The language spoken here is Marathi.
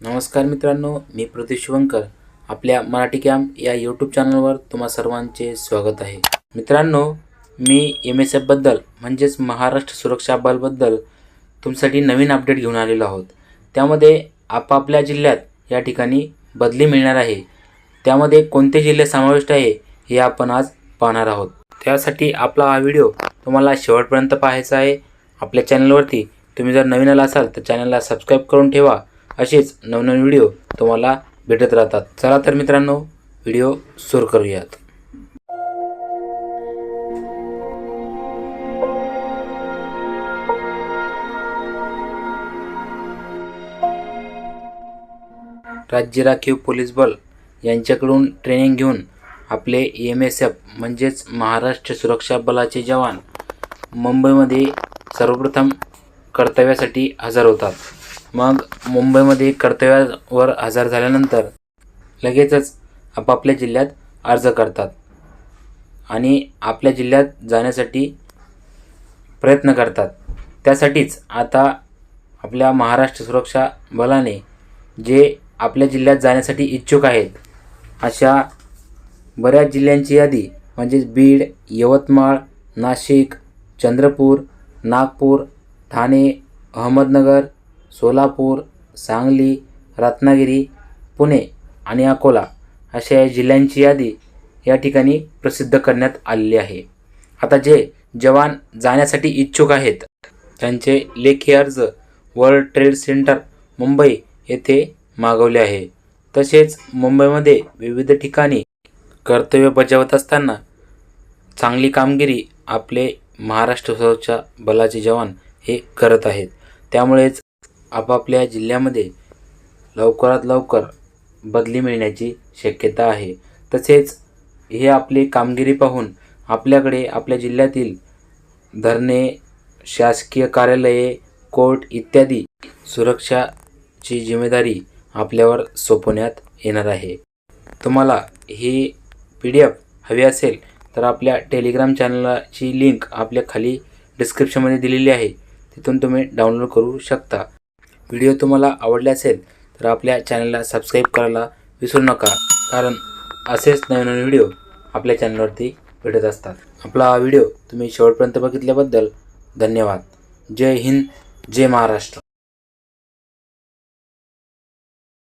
नमस्कार मित्रांनो मी प्रतीक शिवंकर आपल्या मराठी कॅम्प या यूट्यूब चॅनलवर तुम्हा सर्वांचे स्वागत आहे. मित्रांनो मी एम एस एफबद्दल म्हणजेच महाराष्ट्र सुरक्षा बलबद्दल तुमच्यासाठी नवीन अपडेट घेऊन आलेलो आहोत. त्यामध्ये आपापल्या जिल्ह्यात या ठिकाणी बदली मिळणार आहे. त्यामध्ये कोणते जिल्हे समाविष्ट आहे हे आपण आज पाहणार आहोत. त्यासाठी आपला हा व्हिडिओ तुम्हाला शेवटपर्यंत पाहायचा आहे. आपल्या चॅनलवरती तुम्ही जर नवीन आला असाल तर चॅनलला सबस्क्राईब करून ठेवा. असेच नवनवीन व्हिडिओ तुम्हाला भेटत राहतात. चला तर मित्रांनो व्हिडिओ सुरू करूयात. राज्य राखीव पोलीस बल यांच्याकडून ट्रेनिंग घेऊन आपले एम एस एफ म्हणजेच महाराष्ट्र सुरक्षा बलाचे जवान मुंबईमध्ये सर्वप्रथम कर्तव्यासाठी हजर होतात. मग मुंबईमध्ये कर्तव्यावर हजर झाल्यानंतर लगेचच आपापल्या जिल्ह्यात अर्ज करतात आणि आपल्या जिल्ह्यात जाण्यासाठी प्रयत्न करतात. त्यासाठीच आता आपल्या महाराष्ट्र सुरक्षा बलाने जे आपल्या जिल्ह्यात जाण्यासाठी इच्छुक आहेत अशा बऱ्याच जिल्ह्यांची यादी म्हणजेच बीड यवतमाळ नाशिक चंद्रपूर नागपूर ठाणे अहमदनगर सोलापूर सांगली रत्नागिरी पुणे आणि अकोला अशा या जिल्ह्यांची यादी या ठिकाणी प्रसिद्ध करण्यात आलेली आहे. आता जे जवान जाण्यासाठी इच्छुक आहेत त्यांचे लेखी अर्ज वर्ल्ड ट्रेड सेंटर मुंबई येथे मागवले आहे. तसेच मुंबईमध्ये विविध ठिकाणी कर्तव्य बजावत असताना चांगली कामगिरी आपले महाराष्ट्र बलाचे जवान हे करत आहेत. त्यामुळेच आपापल्या जिल्ह्यामध्ये लवकरात लवकर बदली मिळण्याची शक्यता आहे. तसेच हे आपली कामगिरी पाहून आपल्याकडे आपल्या जिल्ह्यातील धरणे शासकीय कार्यालये कोर्ट इत्यादी सुरक्षाची जिम्मेदारी आपल्यावर सोपवण्यात येणार आहे. तुम्हाला ही पी डी एफ हवी असेल तर आपल्या टेलिग्राम चॅनलाची लिंक आपल्या खाली डिस्क्रिप्शनमध्ये दिलेली आहे. तिथून तुम्ही डाउनलोड करू शकता. व्हिडिओ तुम्हाला आवडले असेल तर आपल्या चॅनलला सबस्क्राईब करायला विसरू नका. कारण असेच नवीन नवीन व्हिडिओ आपल्या चॅनलवरती भेटत असतात. आपला हा व्हिडिओ तुम्ही शेवटपर्यंत बघितल्याबद्दल धन्यवाद. जय हिंद जय महाराष्ट्र.